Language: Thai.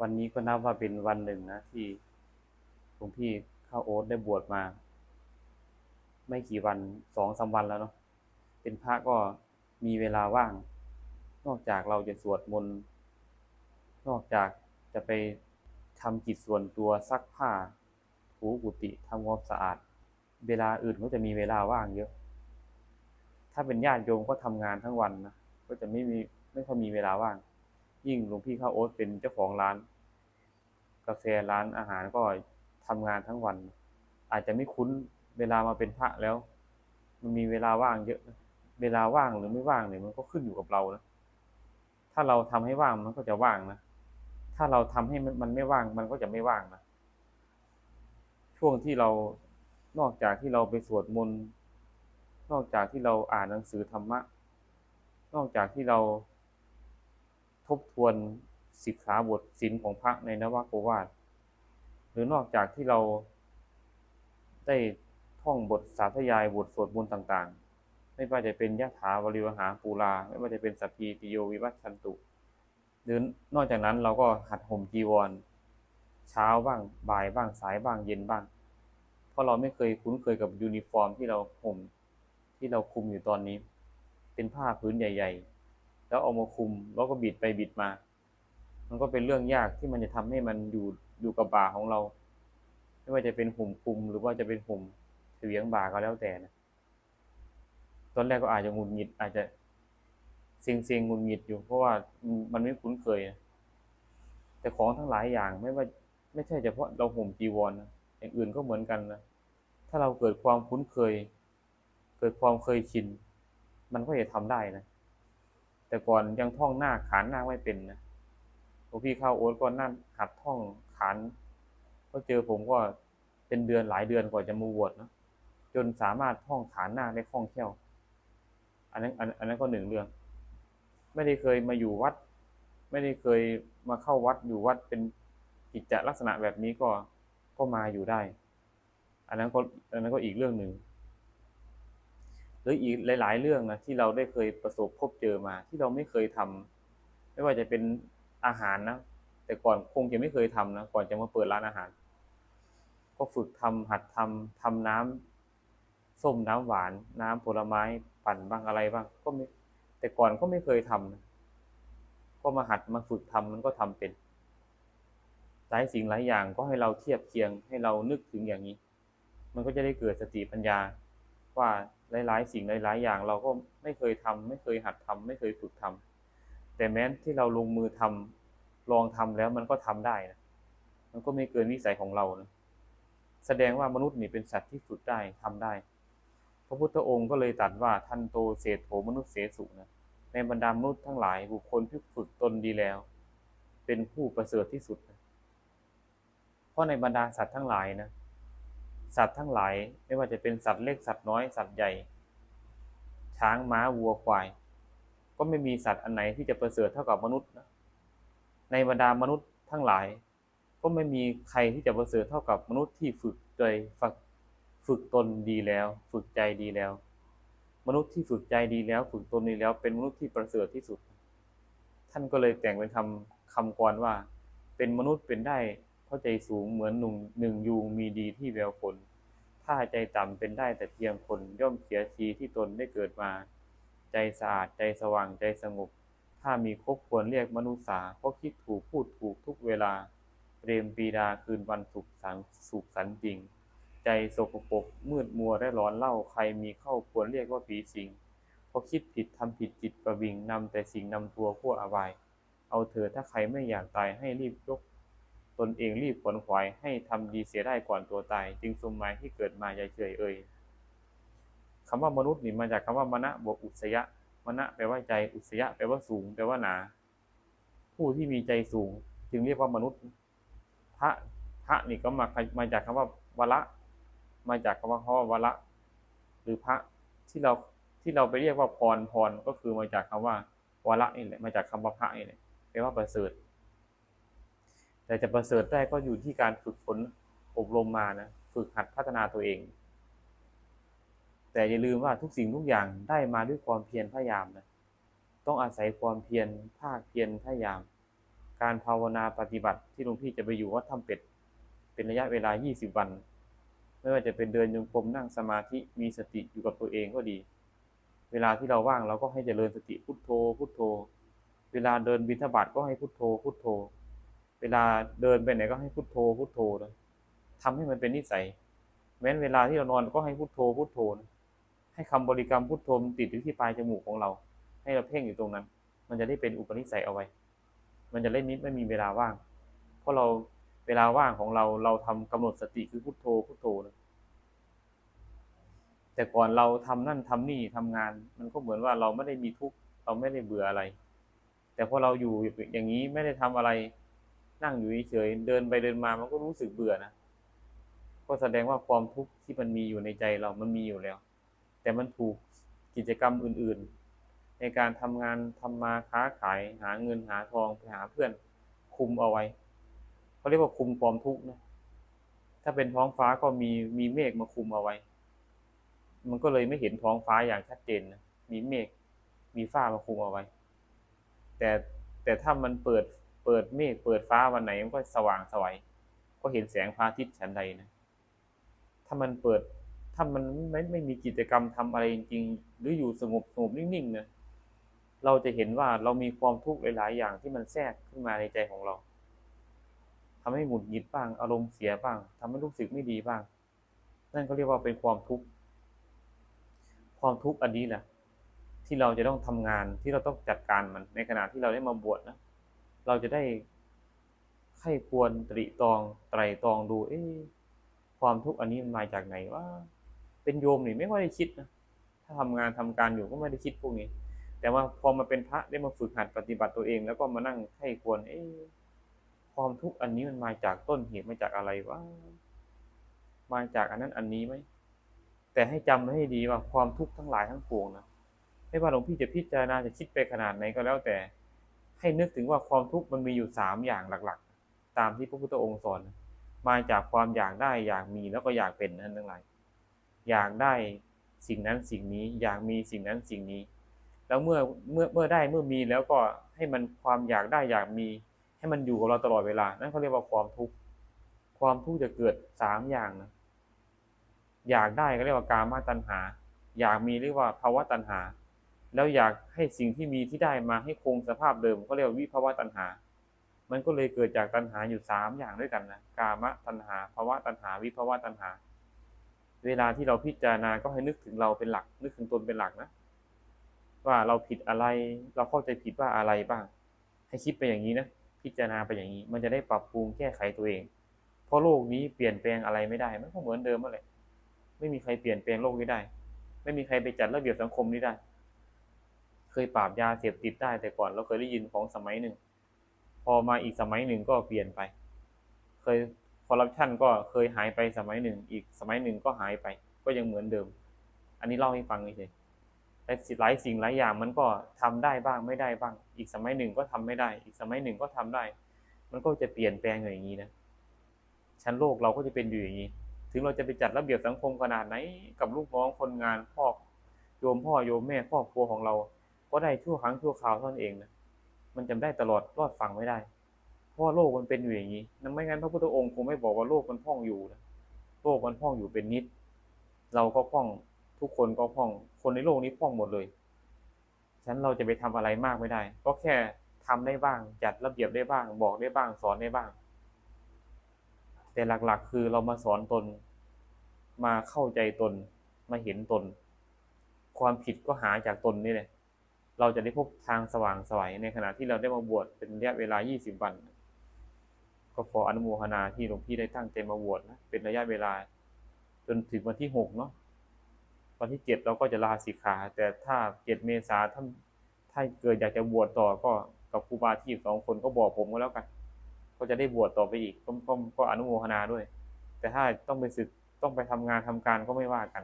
วันนี้ก็นับว่าเป็นวันหนึ่งนะที่หลวงพี่ข้าโอ๊ตได้บวชมา ไม่กี่วันสองสามวันแล้วเนาะเป็นพระก็มีเวลาว่าง นอกจากเราจะสวดมนต์นอกจากจะไปทำกิจส่วนตัวซักผ้าถูกุฏิทำความสะอาด เวลาอื่นก็จะมีเวลาว่างเยอะ ถ้าเป็นญาติโยมก็ทำงานทั้งวันนะก็จะไม่มีไม่ค่อยมีเวลาว่าง ยิ่งหลวงพี่ข้าวโอ๊ตเป็นเจ้าของร้าน กาแฟร้านอาหารก็ทำงานทั้งวัน อาจจะไม่คุ้นเวลามาเป็นพระแล้ว มันมีเวลาว่างเยอะ เวลาว่างหรือไม่ว่างเนี่ยมันก็ขึ้นอยู่กับเรานะถ้าเราทำให้ว่างมันก็จะว่างนะถ้าเราทำให้มันไม่ว่างมันก็จะไม่ว่างนะช่วงที่เรานอกจากที่เราไปสวดมนต์นอกจากที่เราอ่านหนังสือธรรมะ นอกจากที่เรา ทบทวนศิกขาบทศีลของพระในนวโกวาทหรือนอกจากที่เราได้ท่องบทสาธยายบทสวดมนต์ต่างๆ ไม่ว่าจะเป็นยะถาวริวหาปูรา ไม่ว่าจะเป็นสัพพีติโยวิวัชชันตุ หรือนอกจากนั้นเราก็หัดห่มจีวร เช้าบ้างบ่ายบ้างสายบ้างเย็นบ้าง เพราะเราไม่เคยคุ้นเคยกับยูนิฟอร์มที่เราห่มที่เราคุมอยู่ตอนนี้ เป็นผ้าพื้นใหญ่ ๆ แล้วเอามาคุม แล้วก็บิดไปบิดมา มันก็เป็นเรื่องยากที่มันจะทำให้มันอยู่อยู่กับบ่าของเรา ไม่ว่าจะเป็นหุ่มคุม หรือว่าจะเป็นหุ่มเฉียงบ่าก็แล้วแต่นะตอนแรกก็อาจจะงุดหงิด อาจจะเซ็งเซ็งงุดหงิดอยู่ เพราะว่ามันไม่คุ้นเคยนะแต่ของทั้งหลายอย่างไม่ว่า ไม่ใช่เฉพาะเราห่มจีวรนะอย่างอื่นก็เหมือนกันนะถ้าเราเกิดความคุ้นเคย เกิดความเคยชิน มันก็จะทำได้นะ แต่ก่อนยังท่องหน้าขานหน้าไม่เป็นนะพอพี่เข้าโอ๊ตก็นั่นหัดท่องขานก็เจอผมก็เป็นเดือนหลายเดือนกว่าจะมาบวชนะจนสามารถท่องขานหน้าได้คล่องแคล่ว อันนั้นอันอันนั้นก็หนึ่งเรื่อง ไม่ได้เคยมาอยู่วัด ไม่ได้เคยมาเข้าวัดอยู่วัดเป็นกิจจลักษณะแบบนี้ก็ก็มาอยู่ได้ อันนั้นก็อันนั้นก็อีกเรื่องหนึ่ง หรืออีกหลาย ๆ เรื่องนะที่เราได้เคยประสบพบเจอมา ที่เราไม่เคยทำไม่ว่าจะเป็นอาหารนะแต่ก่อนคงจะไม่เคยทำนะก่อนจะมาเปิดร้านอาหาร ก็ฝึกทำหัดทำทำน้ำส้มน้ำหวาน น้ำผลไม้ปั่นบ้างอะไรบ้าง ก็ไม่แต่ก่อนก็ไม่เคยทำนะก็มาหัดมาฝึกทำมันก็ทำเป็นหลายสิ่งหลายอย่างก็ให้เราเทียบเคียงให้เรานึกถึงอย่างนี้ มันก็จะได้เกิดสติปัญญา ว่าหลาย ๆ สิ่งหลาย ๆ อย่างเราก็ไม่เคยทำไม่เคยหัดทำไม่เคยฝึกทำแต่แม้ที่เราลงมือทำลองทำแล้วมันก็ทำได้นะมันก็ไม่เกินวิสัยของเรานะแสดงว่ามนุษย์นี่เป็นสัตว์ที่ฝึกได้ทำได้ พระพุทธองค์ก็เลยตรัสว่าทันโตเศรษโธมนุษย์เสสุนะในบรรดามนุษย์ทั้งหลายบุคคลที่ฝึกตนดีแล้ว เป็นผู้ประเสริฐที่สุดนะเพราะในบรรดาสัตว์ทั้งหลายนะ สัตว์ทั้งหลาย ไม่ว่าจะเป็นสัตว์เล็กสัตว์น้อยสัตว์ใหญ่ ช้างม้าวัวควาย ก็ไม่มีสัตว์อันไหนที่จะประเสริฐเท่ากับมนุษย์นะในบรรดามนุษย์ทั้งหลาย ก็ไม่มีใครที่จะประเสริฐเท่ากับมนุษย์ที่ฝึกใจฝึกฝึกตนดีแล้ว ฝึกใจดีแล้ว มนุษย์ที่ฝึกใจดีแล้ว ฝึกตนดีแล้ว เป็นมนุษย์ที่ประเสริฐที่สุด ท่านก็เลยแต่งเป็นคำคำกรว่า เป็นมนุษย์เป็นได้ เพราะใจสูงเหมือนหนุ่งหนึ่งยูงมีดีที่แววผลถ้าใจต่ำเป็นได้แต่เพียงคนย่อมเสียทีที่ตนได้เกิดมา ใจสะอาดใจสว่างใจสงบ ถ้ามีครบควรเรียกมนุษย์สาเพราะคิดถูกพูดถูกทุกเวลาเปรมปีดาคืนวันสุขสันสุขสันต์จริง ใจสกปรกมืดมัวและร้อนเล่าใครมีเข้าควรเรียกว่าผีสิงเพราะคิดผิดทำผิดจิตประวิงนำแต่สิ่งนำตัวพวอบายเอาเถอถ้าใครไม่อยากตายให้รีบยก ตนเองรีบขวนขวายให้ทำดีเสียได้ก่อนตัวตาย จึงสมหมายที่เกิดมาอย่เฉยเอ่ยคำว่ามนุษย์นี่มาจากคำว่ามณะบวกอุสยะมณะแปลว่าใจอุสยะแปลว่าสูงแปลว่าหนา ผู้ที่มีใจสูง จึงเรียกว่ามนุษย์พระพระนี่ก็มามาจากคำว่าวละ มาจากคำว่าข้อวละ หรือพระที่เราที่เราไปเรียกว่าพรพรก็คือมาจากคำว่าวละนี่แหละมาจากคำว่าพระนี่แหละแปลว่าประเสริฐ แต่จะประเสริฐได้ก็อยู่ที่การฝึกฝนอบรมมานะฝึกหัดพัฒนาตัวเอง แต่อย่าลืมว่าทุกสิ่งทุกอย่างได้มาด้วยความเพียรพยายามนะต้องอาศัยความเพียรภาคเพียรพยายาม การภาวนาปฏิบัติที่หลวงพี่จะไปอยู่วัดถ้ำเป็ด เป็นระยะเวลา 20 วัน ไม่ว่าจะเป็นเดินจงกรมนั่งสมาธิมีสติอยู่กับตัวเองก็ดี เวลาที่เราว่างเราก็ให้เจริญสติพุทโธ พุทโธ เวลาเดินบิณฑบาตก็ให้พุทโธพุทโธ เวลาเดินไปไหนก็ให้พุทโธพุทโธนะทำให้มันเป็นนิสัย แม้นเวลาที่เรานอนก็ให้พุทโธพุทโธนะให้คำบริกรรมพุทโธมันติดอยู่ที่ปลายจมูกของเรา ให้เราเพ่งอยู่ตรงนั้น มันจะได้เป็นอุปนิสัยเอาไว้ มันจะเล่นนิดไม่มีเวลาว่าง เพราะเราเวลาว่างของเราเราทำกำหนดสติคือพุทโธพุทโธนะแต่ก่อนเราทำนั่นทำนี่ทำงาน มันก็เหมือนว่าเราไม่ได้มีทุกข์เราไม่ได้เบื่ออะไร แต่พอเราอยู่อย่างนี้ไม่ได้ทำอะไร นั่งอยู่เฉยเดินไปเดินมามันก็รู้สึกเบื่อนะก็แสดงว่าความทุกข์ที่มันมีอยู่ในใจเรามันมีอยู่แล้ว แต่มันถูกกิจกรรมอื่น ๆ ในการทำงานทำมาค้าขายหาเงินหาทองไปหาเพื่อนคุมเอาไว้เขาเรียกว่าคุมความทุกข์นะถ้าเป็นท้องฟ้าก็มีมีเมฆมาคุมเอาไว้ มันก็เลยไม่เห็นท้องฟ้าอย่างชัดเจนนะมีเมฆมีฟ้ามาคุมเอาไว้ แต่แต่ถ้ามันเปิด เปิดเมฆเปิดฟ้าวันไหนมันก็สว่างสวัยก็เห็นแสงพระอาทิตย์ฉันใดนะ ถ้ามันเปิด ถ้ามันไม่ไม่มีกิจกรรมทำอะไรจริงๆ หรืออยู่สงบสงบนิ่งๆนะเราจะเห็นว่าเรามีความทุกข์หลาย ๆ อย่างที่มันแทรกขึ้นมาในใจของเราทำให้หงุดหงิดบ้าง อารมณ์เสียบ้างทำให้รู้สึกไม่ดีบ้าง นั่นก็เรียกว่าเป็นความทุกข์ ความทุกข์อันนี้แหละที่เราจะต้องทำงานที่เราต้องจัดการมันในขณะที่เราได้มาบวชนะ เราจะได้ไข้ควรตรีตองไตรตองดูเอ๊ความทุกข์อันนี้มันมาจากไหนว่า เป็นโยมนี่ไม่ค่อยได้คิดนะถ้าทำงานทำการอยู่ก็ไม่ได้คิดพวกนี้ แต่ว่าพอมาเป็นพระได้มาฝึกหัดปฏิบัติตัวเอง แล้วก็มานั่งไข้ควรเอ๊ความทุกข์อันนี้มันมาจากต้นเหตุมาจากอะไรวะมาจากอันนั้นอันนี้ไหมแต่ให้จำให้ดีว่าความทุกข์ทั้งหลายทั้งปวงนะไม่ว่าหลวงพี่จะพิจารณาจะคิดไปขนาดไหนก็แล้วแต่ ให้นึกถึงว่าความทุกข์มันมีอยู่สามอย่างหลักๆ ตามที่พระพุทธองค์สอน มาจากความอยากได้อยากมีแล้วก็อยากเป็นนั่นทั้งหลายอยากได้สิ่งนั้นสิ่งนี้อยากมีสิ่งนั้นสิ่งนี้ แล้วเมื่อเมื่อเมื่อได้เมื่อมีแล้วก็ให้มันความอยากได้อยากมี ให้มันอยู่กับเราตลอดเวลา นั่นเขาเรียกว่าความทุกข์ความทุกข์จะเกิดสามอย่างนะอยากได้ก็เรียกว่ากามาตัณหา อยากมีเรียกว่าภาวะตัณหา แล้วอยากให้สิ่งที่มีที่ได้มาให้คงสภาพเดิมก็เรียกวิภาวะตัณหา มันก็เลยเกิดจากตัณหาอยู่สามอย่างด้วยกันนะกามตัณหาภาวะตัณหา วิภาวะตัณหา เวลาที่เราพิจารณาก็ให้นึกถึงเราเป็นหลัก นึกถึงตนเป็นหลักนะ ว่าเราผิดอะไรเราเข้าใจผิดว่าอะไรบ้าง ให้คิดไปอย่างนี้นะพิจารณาไปอย่างนี้ มันจะได้ปรับปรุงแก้ไขตัวเอง เพราะโลกนี้เปลี่ยนแปลงอะไรไม่ได้มันก็เหมือนเดิมนั่นแหละไม่มีใครเปลี่ยนแปลงโลกนี้ได้ ไม่มีใครไปจัดระเบียบสังคมนี้ได้ เคยปราบยาเสพติดได้แต่ก่อนเราเคยได้ยินของสมัยหนึ่ง พอมาอีกสมัยหนึ่งก็เปลี่ยนไป เคยคอร์รัปชันก็เคยหายไปสมัยหนึ่ง อีกสมัยหนึ่งก็หายไป ก็ยังเหมือนเดิม อันนี้เล่าให้ฟังเฉยแต่หลายสิ่งหลายอย่างมันก็ทำได้บ้างไม่ได้บ้าง อีกสมัยหนึ่งก็ทำไม่ได้ อีกสมัยหนึ่งก็ทำได้ มันก็จะเปลี่ยนแปลงอย่างนี้นะชั้นโลกเราก็จะเป็นอยู่อย่างนี้ ถึงเราจะไปจัดระเบียบสังคมขนาดไหน กับลูกน้องคนงานพ่อโยมพ่อโยมแม่ครอบครัวของเรา ก็ได้ชั่วครั้งชั่วคราวเท่านั้นเองนะมันจำได้ตลอดรอดฟังไม่ได้ เพราะว่าโลกมันเป็นอยู่อย่างนี้นั่นไม่งั้นพระพุทธองค์คงไม่บอกว่าโลกมันพ่องอยู่นะโลกมันพ่องอยู่เป็นนิด เราก็พ่องทุกคนก็พ่อง คนในโลกนี้พ่องหมดเลยฉะนั้นเราจะไปทำอะไรมากไม่ได้ ก็แค่ทำได้บ้าง จัดระเบียบได้บ้าง บอกได้บ้าง สอนได้บ้าง แต่หลักๆ คือเรามาสอนตน มาเข้าใจตน มาเห็นตน ความผิดก็หาจากตนนี่แหละ เราจะได้พบทางสว่างสวัยในขณะที่เราได้มาบวชเป็นระยะเวลา 20 วัน ก็ขออนุโมทนาที่หลวงพี่ได้ตั้งใจมาบวชนะเป็นระยะเวลา จนถึงวันที่6เนาะวันที่ 7 เราก็จะลาสิกขา แต่ถ้า 7 เมษาถ้าถ้าเกิดอยากจะบวชต่อก็กับครูบาที่สองคนก็บอกผมก็แล้วกัน ก็จะได้บวชต่อไปอีกก็ก็อนุโมทนาด้วย แต่ถ้าต้องไปศึกต้องไปทำงานทำการก็ไม่ว่ากัน